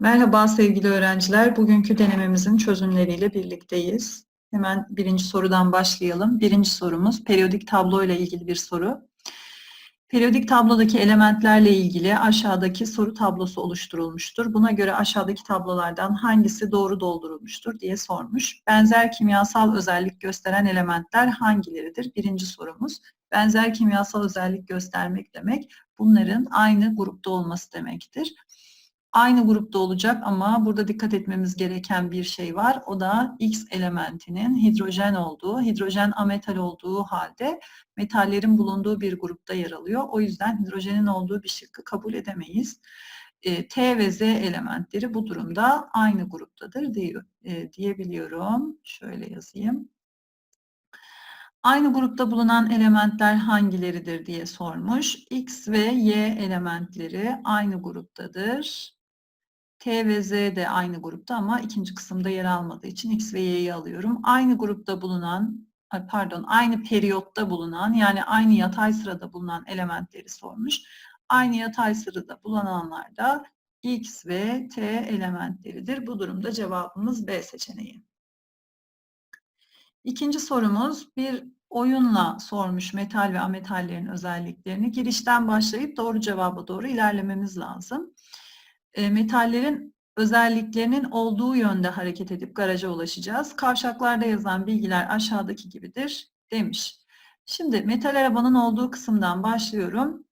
Merhaba sevgili öğrenciler. Bugünkü denememizin çözümleriyle birlikteyiz. Hemen birinci sorudan başlayalım. Birinci sorumuz periyodik tablo ile ilgili bir soru. Periyodik tablodaki elementlerle ilgili aşağıdaki soru tablosu oluşturulmuştur. Buna göre aşağıdaki tablolardan hangisi doğru doldurulmuştur diye sormuş. Benzer kimyasal özellik gösteren elementler hangileridir? Birinci sorumuz. Benzer kimyasal özellik göstermek demek bunların aynı grupta olması demektir aynı grupta olacak ama burada dikkat etmemiz gereken bir şey var. O da X elementinin hidrojen olduğu, hidrojen ametal olduğu halde metallerin bulunduğu bir grupta yer alıyor. O yüzden hidrojenin olduğu bir şıkkı kabul edemeyiz. E, T ve Z elementleri bu durumda aynı gruptadır diyor, e, diyebiliyorum. Şöyle yazayım. Aynı grupta bulunan elementler hangileridir diye sormuş. X ve Y elementleri aynı gruptadır. T ve Z de aynı grupta ama ikinci kısımda yer almadığı için X ve Y'yi alıyorum. Aynı grupta bulunan, pardon aynı periyotta bulunan yani aynı yatay sırada bulunan elementleri sormuş. Aynı yatay sırada bulunanlar da X ve T elementleridir. Bu durumda cevabımız B seçeneği. İkinci sorumuz bir oyunla sormuş metal ve ametallerin özelliklerini. Girişten başlayıp doğru cevaba doğru ilerlememiz lazım. E, metallerin özelliklerinin olduğu yönde hareket edip garaja ulaşacağız. Kavşaklarda yazan bilgiler aşağıdaki gibidir demiş. Şimdi metal arabanın olduğu kısımdan başlıyorum.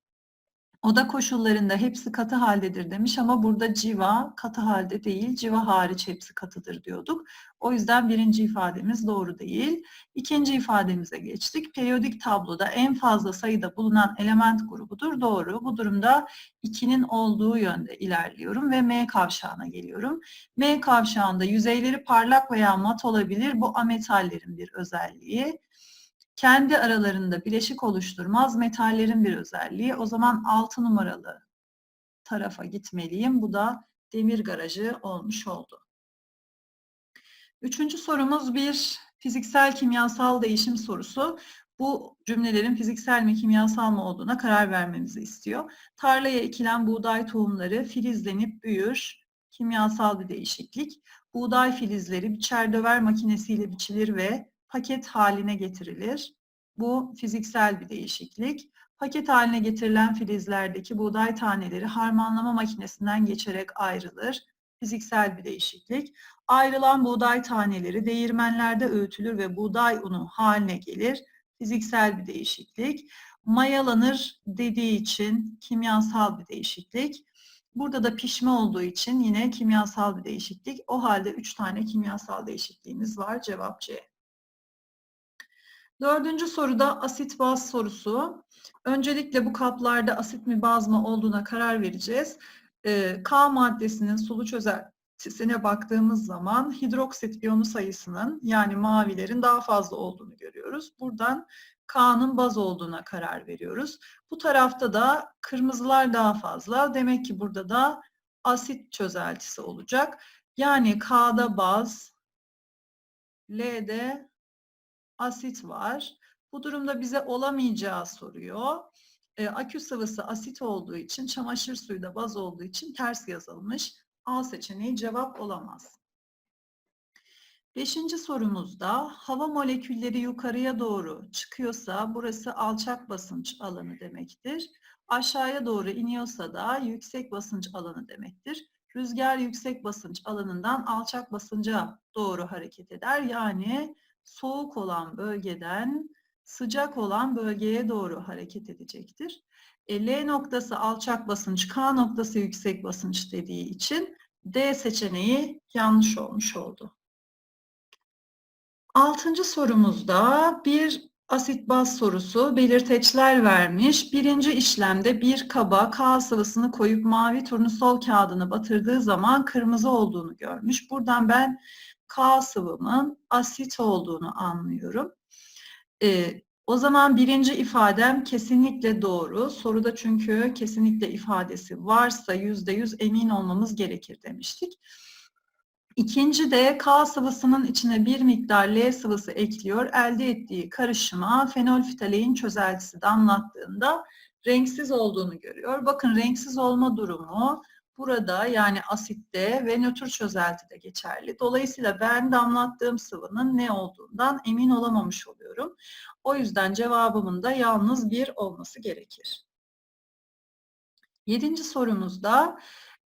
Oda koşullarında hepsi katı haldedir demiş ama burada civa katı halde değil, civa hariç hepsi katıdır diyorduk. O yüzden birinci ifademiz doğru değil. İkinci ifademize geçtik. Periyodik tabloda en fazla sayıda bulunan element grubudur. Doğru. Bu durumda 2'nin olduğu yönde ilerliyorum ve M kavşağına geliyorum. M kavşağında yüzeyleri parlak veya mat olabilir. Bu ametallerin bir özelliği kendi aralarında bileşik oluşturmaz metallerin bir özelliği. O zaman 6 numaralı tarafa gitmeliyim. Bu da demir garajı olmuş oldu. Üçüncü sorumuz bir fiziksel kimyasal değişim sorusu. Bu cümlelerin fiziksel mi kimyasal mı olduğuna karar vermemizi istiyor. Tarlaya ekilen buğday tohumları filizlenip büyür. Kimyasal bir değişiklik. Buğday filizleri biçer döver makinesiyle biçilir ve paket haline getirilir. Bu fiziksel bir değişiklik. Paket haline getirilen filizlerdeki buğday taneleri harmanlama makinesinden geçerek ayrılır. Fiziksel bir değişiklik. Ayrılan buğday taneleri değirmenlerde öğütülür ve buğday unu haline gelir. Fiziksel bir değişiklik. Mayalanır dediği için kimyasal bir değişiklik. Burada da pişme olduğu için yine kimyasal bir değişiklik. O halde üç tane kimyasal değişikliğimiz var. Cevap C. Dördüncü soruda asit baz sorusu. Öncelikle bu kaplarda asit mi baz mı olduğuna karar vereceğiz. Ee, K maddesinin sulu çözeltisine baktığımız zaman hidroksit iyonu sayısının yani mavilerin daha fazla olduğunu görüyoruz. Buradan K'nın baz olduğuna karar veriyoruz. Bu tarafta da kırmızılar daha fazla. Demek ki burada da asit çözeltisi olacak. Yani K'da baz, L'de asit var. Bu durumda bize olamayacağı soruyor. E, akü sıvısı asit olduğu için, çamaşır suyu da baz olduğu için ters yazılmış. A seçeneği cevap olamaz. Beşinci sorumuzda hava molekülleri yukarıya doğru çıkıyorsa burası alçak basınç alanı demektir. Aşağıya doğru iniyorsa da yüksek basınç alanı demektir. Rüzgar yüksek basınç alanından alçak basınca doğru hareket eder. Yani soğuk olan bölgeden sıcak olan bölgeye doğru hareket edecektir. E, L noktası alçak basınç, K noktası yüksek basınç dediği için D seçeneği yanlış olmuş oldu. Altıncı sorumuzda bir asit baz sorusu belirteçler vermiş. Birinci işlemde bir kaba K sıvısını koyup mavi turnusol kağıdını batırdığı zaman kırmızı olduğunu görmüş. Buradan ben K sıvımın asit olduğunu anlıyorum. E, o zaman birinci ifadem kesinlikle doğru. Soruda çünkü kesinlikle ifadesi varsa yüzde yüz emin olmamız gerekir demiştik. İkinci de K sıvısının içine bir miktar L sıvısı ekliyor. Elde ettiği karışıma fenolftalein çözeltisi damlattığında renksiz olduğunu görüyor. Bakın renksiz olma durumu burada yani asitte ve nötr çözeltide geçerli. Dolayısıyla ben damlattığım sıvının ne olduğundan emin olamamış oluyorum. O yüzden cevabımın da yalnız bir olması gerekir. Yedinci sorumuzda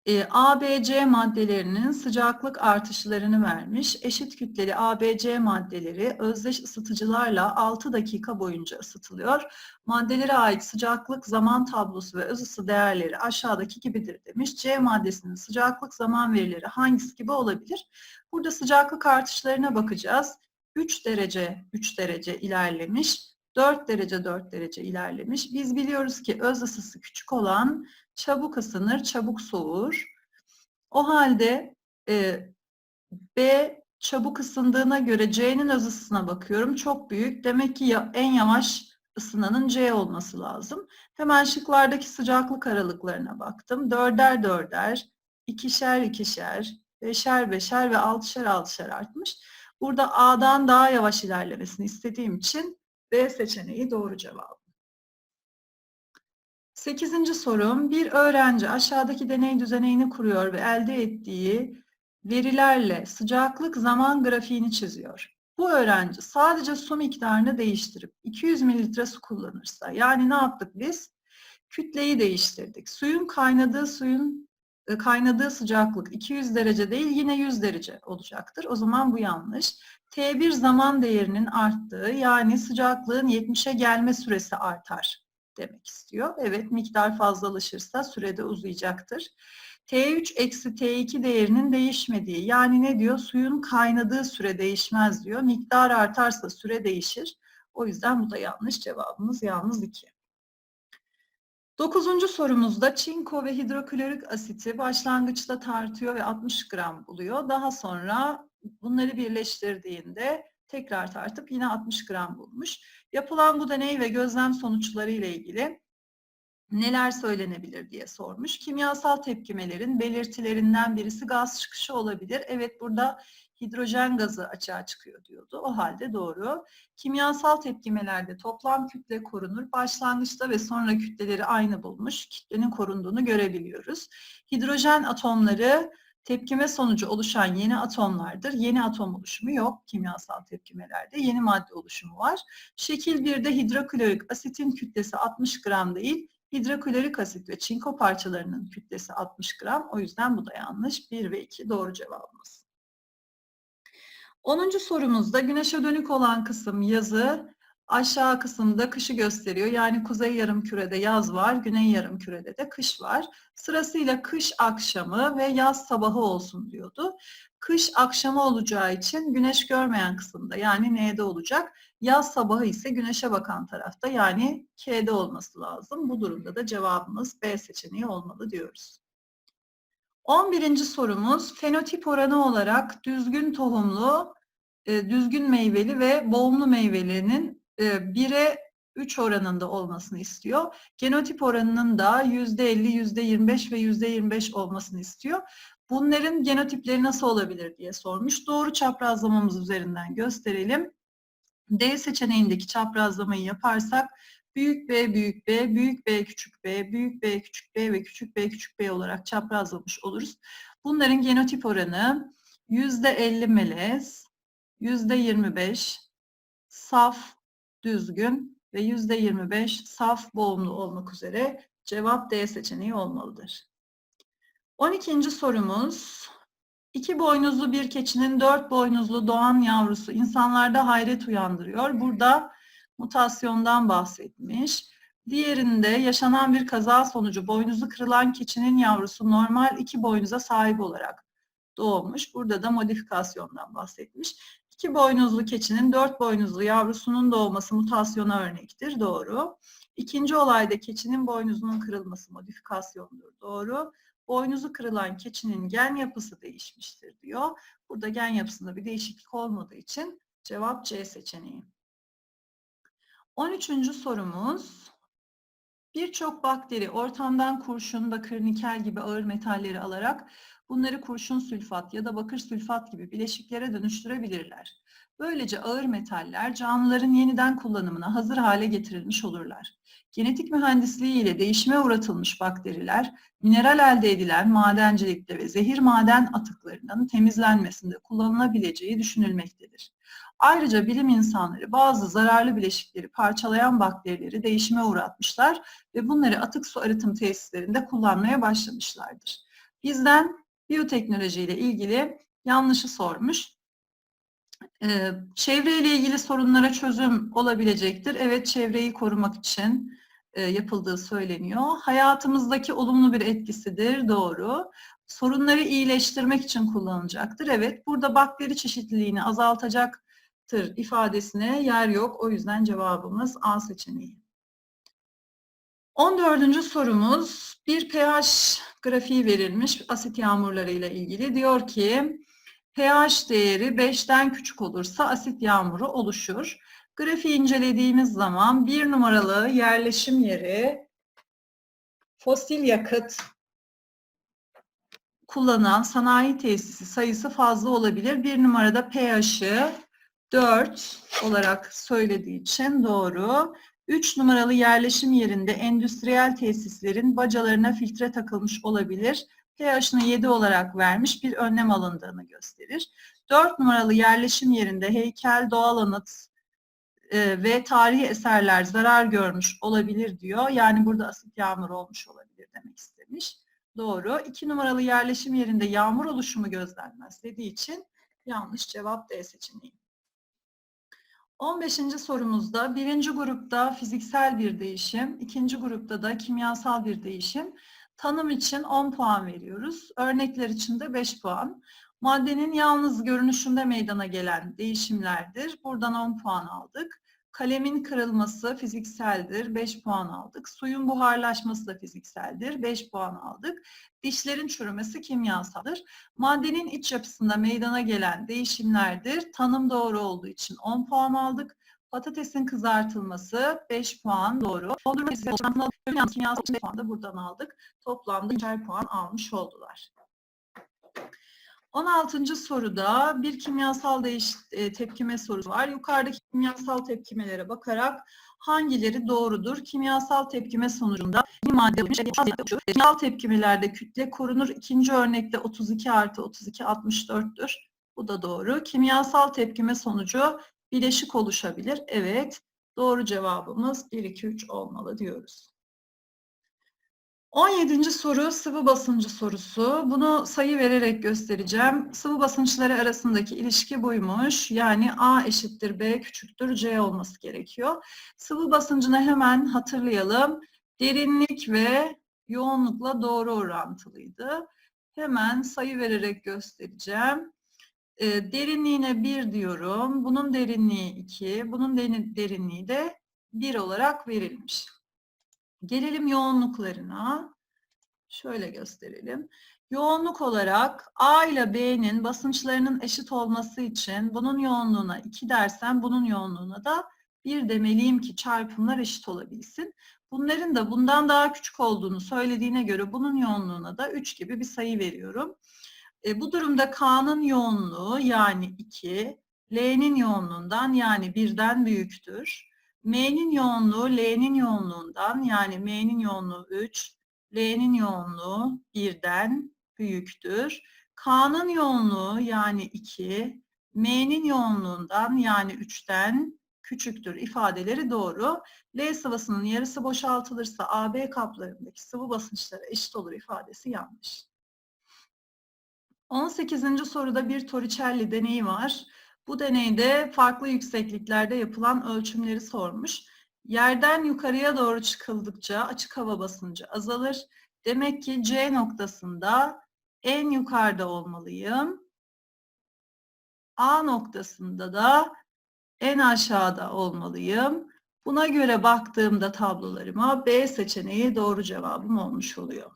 e, ABC maddelerinin sıcaklık artışlarını vermiş. Eşit kütleli ABC maddeleri özdeş ısıtıcılarla 6 dakika boyunca ısıtılıyor. Maddelere ait sıcaklık zaman tablosu ve öz ısı değerleri aşağıdaki gibidir demiş. C maddesinin sıcaklık zaman verileri hangisi gibi olabilir? Burada sıcaklık artışlarına bakacağız. 3 derece 3 derece ilerlemiş. 4 derece 4 derece ilerlemiş. Biz biliyoruz ki öz ısısı küçük olan çabuk ısınır, çabuk soğur. O halde e, B çabuk ısındığına göre C'nin öz ısısına bakıyorum. Çok büyük. Demek ki en yavaş ısınanın C olması lazım. Hemen şıklardaki sıcaklık aralıklarına baktım. Dörder dörder, ikişer ikişer, beşer beşer ve altışar altışar artmış. Burada A'dan daha yavaş ilerlemesini istediğim için B seçeneği doğru cevap. Sekizinci sorum, bir öğrenci aşağıdaki deney düzenini kuruyor ve elde ettiği verilerle sıcaklık zaman grafiğini çiziyor. Bu öğrenci sadece su miktarını değiştirip 200 mililitre su kullanırsa, yani ne yaptık biz? Kütleyi değiştirdik. Suyun kaynadığı suyun kaynadığı sıcaklık 200 derece değil yine 100 derece olacaktır. O zaman bu yanlış. T1 zaman değerinin arttığı yani sıcaklığın 70'e gelme süresi artar demek istiyor. Evet miktar fazlalaşırsa sürede uzayacaktır. T3 eksi T2 değerinin değişmediği yani ne diyor? Suyun kaynadığı süre değişmez diyor. Miktar artarsa süre değişir. O yüzden bu da yanlış. Cevabımız yalnız 2. Dokuzuncu sorumuzda çinko ve hidroklorik asiti başlangıçta tartıyor ve 60 gram buluyor. Daha sonra bunları birleştirdiğinde tekrar tartıp yine 60 gram bulmuş. Yapılan bu deney ve gözlem sonuçları ile ilgili neler söylenebilir diye sormuş. Kimyasal tepkimelerin belirtilerinden birisi gaz çıkışı olabilir. Evet burada hidrojen gazı açığa çıkıyor diyordu. O halde doğru. Kimyasal tepkimelerde toplam kütle korunur. Başlangıçta ve sonra kütleleri aynı bulmuş. Kütlenin korunduğunu görebiliyoruz. Hidrojen atomları tepkime sonucu oluşan yeni atomlardır. Yeni atom oluşumu yok kimyasal tepkimelerde. Yeni madde oluşumu var. Şekil 1'de hidroklorik asitin kütlesi 60 gram değil, hidroklorik asit ve çinko parçalarının kütlesi 60 gram. O yüzden bu da yanlış. 1 ve 2 doğru cevabımız. 10. sorumuzda güneşe dönük olan kısım yazı, aşağı kısımda kışı gösteriyor. Yani kuzey yarım kürede yaz var, güney yarım kürede de kış var. Sırasıyla kış akşamı ve yaz sabahı olsun diyordu. Kış akşamı olacağı için güneş görmeyen kısımda yani N'de olacak. Yaz sabahı ise güneşe bakan tarafta yani K'de olması lazım. Bu durumda da cevabımız B seçeneği olmalı diyoruz. 11. sorumuz fenotip oranı olarak düzgün tohumlu, e, düzgün meyveli ve boğumlu meyvelerinin 1'e 3 oranında olmasını istiyor. Genotip oranının da %50, %25 ve %25 olmasını istiyor. Bunların genotipleri nasıl olabilir diye sormuş. Doğru çaprazlamamız üzerinden gösterelim. D seçeneğindeki çaprazlamayı yaparsak büyük B, büyük B, büyük B, küçük B, büyük B, küçük B ve küçük B, küçük B olarak çaprazlamış oluruz. Bunların genotip oranı %50 melez, %25 saf, düzgün ve %25 saf boğumlu olmak üzere cevap D seçeneği olmalıdır. 12. sorumuz İki boynuzlu bir keçinin dört boynuzlu doğan yavrusu insanlarda hayret uyandırıyor. Burada mutasyondan bahsetmiş. Diğerinde yaşanan bir kaza sonucu boynuzu kırılan keçinin yavrusu normal iki boynuza sahip olarak doğmuş. Burada da modifikasyondan bahsetmiş. İki boynuzlu keçinin dört boynuzlu yavrusunun doğması mutasyona örnektir. Doğru. İkinci olayda keçinin boynuzunun kırılması modifikasyondur. Doğru. Boynuzu kırılan keçinin gen yapısı değişmiştir diyor. Burada gen yapısında bir değişiklik olmadığı için cevap C seçeneği. 13. sorumuz Birçok bakteri ortamdan kurşun, bakır, nikel gibi ağır metalleri alarak bunları kurşun sülfat ya da bakır sülfat gibi bileşiklere dönüştürebilirler. Böylece ağır metaller canlıların yeniden kullanımına hazır hale getirilmiş olurlar. Genetik mühendisliği ile değişime uğratılmış bakteriler, mineral elde edilen madencilikte ve zehir maden atıklarının temizlenmesinde kullanılabileceği düşünülmektedir. Ayrıca bilim insanları bazı zararlı bileşikleri parçalayan bakterileri değişime uğratmışlar ve bunları atık su arıtım tesislerinde kullanmaya başlamışlardır. Bizden biyoteknoloji ile ilgili yanlışı sormuş. Ee, çevreyle ilgili sorunlara çözüm olabilecektir. Evet, çevreyi korumak için e, yapıldığı söyleniyor. Hayatımızdaki olumlu bir etkisidir, doğru. Sorunları iyileştirmek için kullanılacaktır. Evet, burada bakteri çeşitliliğini azaltacaktır ifadesine yer yok. O yüzden cevabımız A seçeneği. 14. sorumuz bir pH grafiği verilmiş asit yağmurları ile ilgili. Diyor ki pH değeri 5'ten küçük olursa asit yağmuru oluşur. Grafiği incelediğimiz zaman bir numaralı yerleşim yeri fosil yakıt kullanan sanayi tesisi sayısı fazla olabilir. Bir numarada pH'ı 4 olarak söylediği için doğru. 3 numaralı yerleşim yerinde endüstriyel tesislerin bacalarına filtre takılmış olabilir. pH'ını 7 olarak vermiş bir önlem alındığını gösterir. 4 numaralı yerleşim yerinde heykel, doğal anıt e, ve tarihi eserler zarar görmüş olabilir diyor. Yani burada asit yağmur olmuş olabilir demek istemiş. Doğru. 2 numaralı yerleşim yerinde yağmur oluşumu gözlenmez dediği için yanlış cevap D seçeneği. 15. sorumuzda birinci grupta fiziksel bir değişim, ikinci grupta da kimyasal bir değişim. Tanım için 10 puan veriyoruz. Örnekler için de 5 puan. Maddenin yalnız görünüşünde meydana gelen değişimlerdir. Buradan 10 puan aldık. Kalemin kırılması fizikseldir. 5 puan aldık. Suyun buharlaşması da fizikseldir. 5 puan aldık. Dişlerin çürümesi kimyasaldır. Maddenin iç yapısında meydana gelen değişimlerdir. Tanım doğru olduğu için 10 puan aldık. Patatesin kızartılması 5 puan doğru. Dondurma kimyasal 5 puan da buradan aldık. Toplamda 3'er puan almış oldular. 16. soruda bir kimyasal değiş e, tepkime sorusu var. Yukarıdaki kimyasal tepkimelere bakarak hangileri doğrudur? Kimyasal tepkime sonucunda madde kimyasal tepkimelerde kütle korunur. İkinci örnekte 32 artı 32 64'tür. Bu da doğru. Kimyasal tepkime sonucu bileşik oluşabilir. Evet. Doğru cevabımız 1, 2, 3 olmalı diyoruz. 17. soru sıvı basıncı sorusu. Bunu sayı vererek göstereceğim. Sıvı basınçları arasındaki ilişki buymuş. Yani A eşittir B küçüktür C olması gerekiyor. Sıvı basıncını hemen hatırlayalım. Derinlik ve yoğunlukla doğru orantılıydı. Hemen sayı vererek göstereceğim. E, derinliğine 1 diyorum. Bunun derinliği 2. Bunun derinliği de 1 olarak verilmiş. Gelelim yoğunluklarına. Şöyle gösterelim. Yoğunluk olarak A ile B'nin basınçlarının eşit olması için bunun yoğunluğuna 2 dersem bunun yoğunluğuna da 1 demeliyim ki çarpımlar eşit olabilsin. Bunların da bundan daha küçük olduğunu söylediğine göre bunun yoğunluğuna da 3 gibi bir sayı veriyorum. E, bu durumda K'nın yoğunluğu yani 2, L'nin yoğunluğundan yani 1'den büyüktür. M'nin yoğunluğu L'nin yoğunluğundan yani M'nin yoğunluğu 3, L'nin yoğunluğu 1'den büyüktür. K'nın yoğunluğu yani 2, M'nin yoğunluğundan yani 3'ten küçüktür ifadeleri doğru. L sıvısının yarısı boşaltılırsa AB kaplarındaki sıvı basınçları eşit olur ifadesi yanlış. 18. soruda bir Torricelli deneyi var. Bu deneyde farklı yüksekliklerde yapılan ölçümleri sormuş. Yerden yukarıya doğru çıkıldıkça açık hava basıncı azalır. Demek ki C noktasında en yukarıda olmalıyım. A noktasında da en aşağıda olmalıyım. Buna göre baktığımda tablolarıma B seçeneği doğru cevabım olmuş oluyor.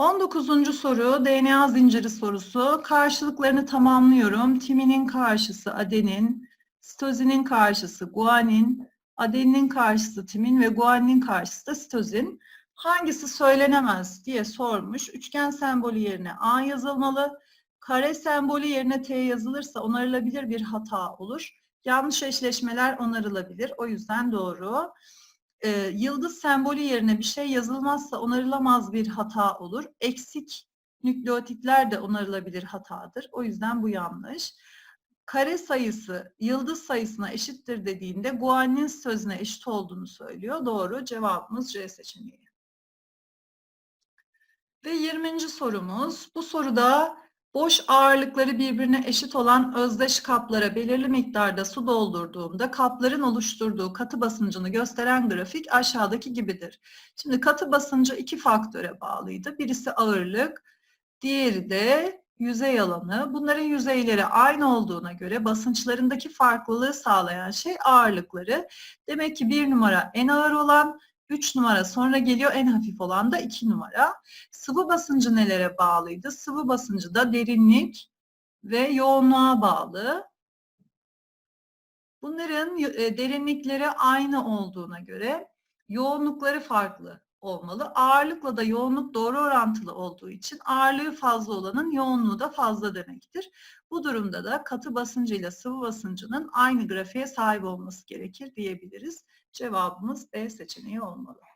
19. soru DNA zinciri sorusu. Karşılıklarını tamamlıyorum. Timinin karşısı adenin, sitozinin karşısı guanin, adeninin karşısı timin ve guaninin karşısı da sitozin. Hangisi söylenemez diye sormuş. Üçgen sembolü yerine A yazılmalı. Kare sembolü yerine T yazılırsa onarılabilir bir hata olur. Yanlış eşleşmeler onarılabilir. O yüzden doğru. Ee, yıldız sembolü yerine bir şey yazılmazsa onarılamaz bir hata olur. Eksik nükleotitler de onarılabilir hatadır. O yüzden bu yanlış. Kare sayısı yıldız sayısına eşittir dediğinde guanin sözüne eşit olduğunu söylüyor. Doğru. Cevabımız C seçeneği. Ve 20. sorumuz. Bu soruda boş ağırlıkları birbirine eşit olan özdeş kaplara belirli miktarda su doldurduğumda kapların oluşturduğu katı basıncını gösteren grafik aşağıdaki gibidir. Şimdi katı basıncı iki faktöre bağlıydı. Birisi ağırlık, diğeri de yüzey alanı. Bunların yüzeyleri aynı olduğuna göre basınçlarındaki farklılığı sağlayan şey ağırlıkları. Demek ki bir numara en ağır olan, 3 numara sonra geliyor en hafif olan da 2 numara. Sıvı basıncı nelere bağlıydı? Sıvı basıncı da derinlik ve yoğunluğa bağlı. Bunların e, derinlikleri aynı olduğuna göre yoğunlukları farklı olmalı. Ağırlıkla da yoğunluk doğru orantılı olduğu için ağırlığı fazla olanın yoğunluğu da fazla demektir. Bu durumda da katı basıncıyla sıvı basıncının aynı grafiğe sahip olması gerekir diyebiliriz. Cevabımız B seçeneği olmalı.